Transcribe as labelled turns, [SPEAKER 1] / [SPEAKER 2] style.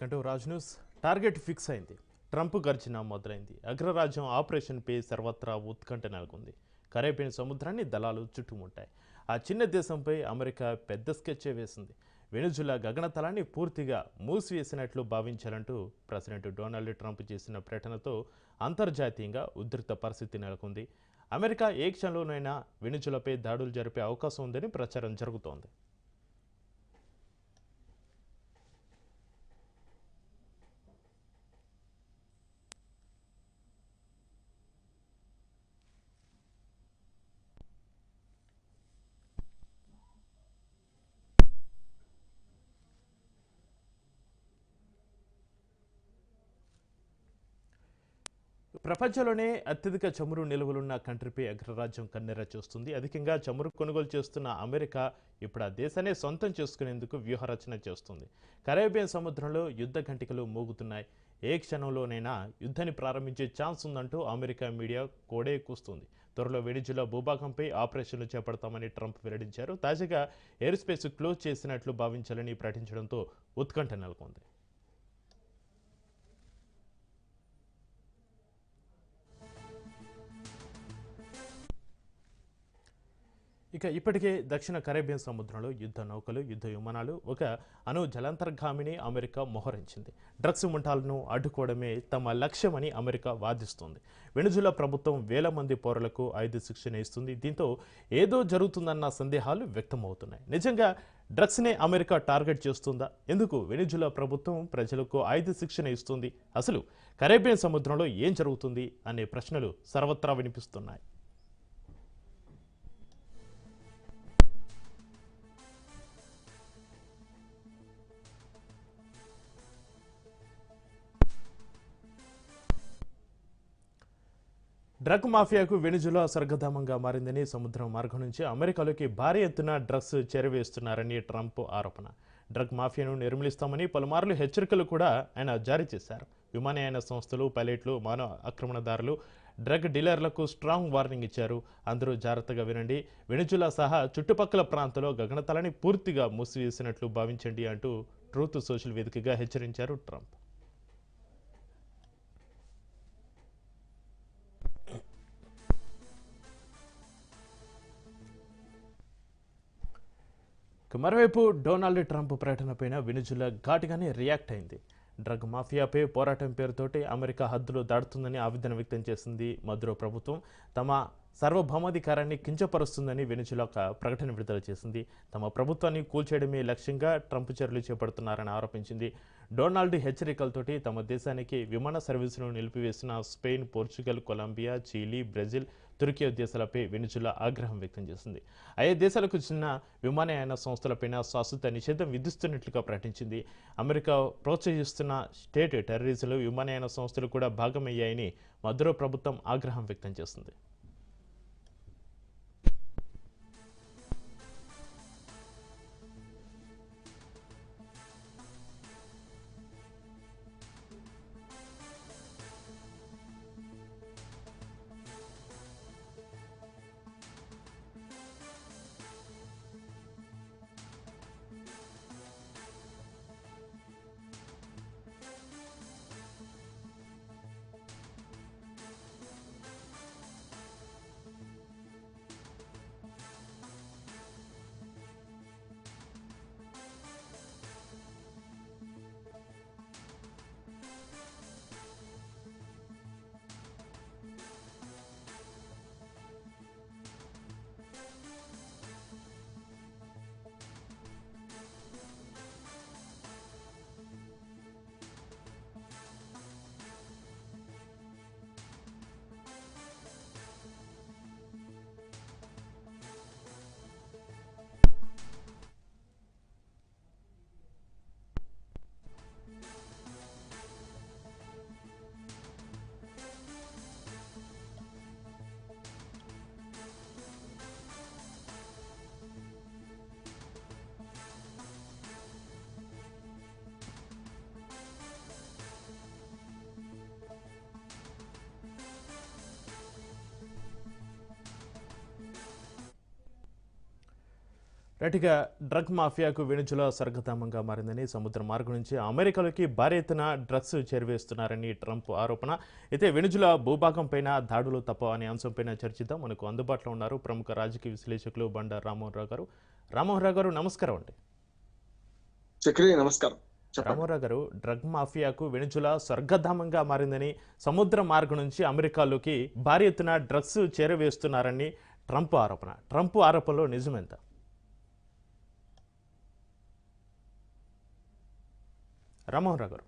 [SPEAKER 1] కంటూ Raj news. Target fix అయింది. Trump గర్జన మొదలైంది. అగ్రరాజ్యం ఆపరేషన్పై సర్వత్రా ఉత్కంఠ నెలకొంది. కరేబియన్ సముద్రాన్ని దళాలు చుట్టుముట్టాయి. ఆ చిన్న దేశంపై అమెరికా పెద్ద స్కెచ్ వేసింది. వెనుజులా గగనతలాన్ని పూర్తిగా మూసివేసినట్లు భావించాలంటూ ప్రెసిడెంట్ డొనాల్డ్ ట్రంప్ చేసిన ప్రకటనతో అంతర్జాతీయంగా ఉధృత పరిస్థితి నెలకొంది. అమెరికా ఏ క్షణంలోనైనా వెనుజులపై దాడులు జరిపే అవకాశం ఉందని ప్రచారం జరుగుతోంది. ప్రపంచంలోనే అత్యధిక చమురు నిల్వలున్న కంట్రీపై అగ్రరాజ్యం కన్నెర చూస్తుంది. అధికంగా చమురు కొనుగోలు చేస్తున్న అమెరికా ఇప్పుడు ఆ దేశాన్ని సొంతం చేసుకునేందుకు వ్యూహరచన చేస్తుంది. కరేబియన్ సముద్రంలో యుద్ధ గంటికలు మోగుతున్నాయి. ఏ క్షణంలోనైనా యుద్ధాన్ని ప్రారంభించే ఛాన్స్ ఉందంటూ అమెరికా మీడియా కోడే కూస్తుంది. త్వరలో వెనిజులా భూభాగంపై ఆపరేషన్లు చేపడతామని ట్రంప్ వెల్లడించారు. తాజాగా ఎయిర్ స్పేస్ క్లోజ్ చేసినట్లు భావించాలని ప్రకటించడంతో ఉత్కంఠ నెలకొంది. ఇక ఇప్పటికే దక్షిణ కరేబియన్ సముద్రంలో యుద్ధ నౌకలు యుద్ధ విమానాలు ఒక అణు జలాంతర్గామిని అమెరికా మోహరించింది. డ్రగ్స్ ముఠాలను అడ్డుకోవడమే తమ లక్ష్యమని అమెరికా వాదిస్తోంది. వెనుజులా ప్రభుత్వం వేల మంది పౌరులకు ఐదు శిక్షణ ఇస్తుంది. దీంతో ఏదో జరుగుతుందన్న సందేహాలు వ్యక్తమవుతున్నాయి. నిజంగా డ్రగ్స్నే అమెరికా టార్గెట్ చేస్తుందా? ఎందుకు వెనుజులా ప్రభుత్వం ప్రజలకు ఐదు శిక్షణ ఇస్తుంది? అసలు కరేబియన్ సముద్రంలో ఏం జరుగుతుంది? అనే ప్రశ్నలు సర్వత్రా వినిపిస్తున్నాయి. డ్రగ్ మాఫియాకు వెనుజులా స్వర్గధామంగా మారిందని సముద్రం మార్గం నుంచి అమెరికాలోకి భారీ ఎత్తున డ్రగ్స్ చేరవేస్తున్నారని ట్రంప్ ఆరోపణ. డ్రగ్ మాఫియాను నిర్మూలిస్తామని పలుమార్లు హెచ్చరికలు కూడా ఆయన జారీ చేశారు. విమానయాన సంస్థలు పైలట్లు మానవ ఆక్రమణదారులు డ్రగ్ డీలర్లకు స్ట్రాంగ్ వార్నింగ్ ఇచ్చారు. అందరూ జాగ్రత్తగా వినండి. వెనుజులా సహా చుట్టుపక్కల ప్రాంతంలో గగనతలని పూర్తిగా మూసివేసినట్లు భావించండి అంటూ ట్రూత్ సోషల్ వేదికగా హెచ్చరించారు ట్రంప్. మరోవైపు డొనాల్డ్ ట్రంప్ ప్రకటనపైన వెనుజులా ఘాటుగానే రియాక్ట్ అయింది. డ్రగ్ మాఫియాపై పోరాటం పేరుతోటి అమెరికా హద్దులు దాటుతుందని ఆవేదన వ్యక్తం చేసింది మధురో ప్రభుత్వం. తమ సార్వభౌమాధికారాన్ని కించపరుస్తుందని వెనుజులా ఒక ప్రకటన విడుదల చేసింది. తమ ప్రభుత్వాన్ని కూల్చేయడమే లక్ష్యంగా ట్రంప్ చర్యలు చేపడుతున్నారని ఆరోపించింది. డొనాల్డ్ హెచ్చరికలతోటి తమ దేశానికి విమాన సర్వీసులను నిలిపివేసిన Spain Portugal Colombia Chile Brazil Turkey దేశాలపై Venezuela ఆగ్రహం వ్యక్తం చేసింది. ఆయా దేశాలకు చెందిన విమానయాన సంస్థలపైన శాశ్వత నిషేధం విధిస్తున్నట్లుగా ప్రకటించింది. అమెరికా ప్రోత్సహిస్తున్న స్టేట్ టెర్రరిజంలో విమానయాన సంస్థలు కూడా భాగమయ్యాయని మధురో ప్రభుత్వం ఆగ్రహం వ్యక్తం చేసింది. రైట్గా డ్రగ్ మాఫియాకు వెనుజులా స్వర్గధామంగా మారిందని సముద్ర మార్గం నుంచి అమెరికాలోకి భారీ ఎత్తున డ్రగ్స్ చేరవేస్తున్నారని ట్రంప్ ఆరోపణ. అయితే వెనుజులా భూభాగం పైన దాడులు తప్ప అనే అంశంపైన చర్చిద్దాం. మనకు అందుబాటులో ఉన్నారు ప్రముఖ రాజకీయ విశ్లేషకులు బండ రామ్మోహన్ రావు గారు. రామ్మోహన్ రావు గారు నమస్కారం అండి.
[SPEAKER 2] చక్రి నమస్కారం. చెప్పండి.
[SPEAKER 1] రామ్మోహన్ రావు గారు డ్రగ్ మాఫియాకు వెనుజులా స్వర్గధామంగా మారిందని సముద్ర మార్గం నుంచి అమెరికాలోకి భారీ ఎత్తున డ్రగ్స్ చేరవేస్తున్నారని ట్రంప్ ఆరోపణ. ట్రంప్ ఆరోపణలో నిజమెంత రామ్మోహన్ రావు గారు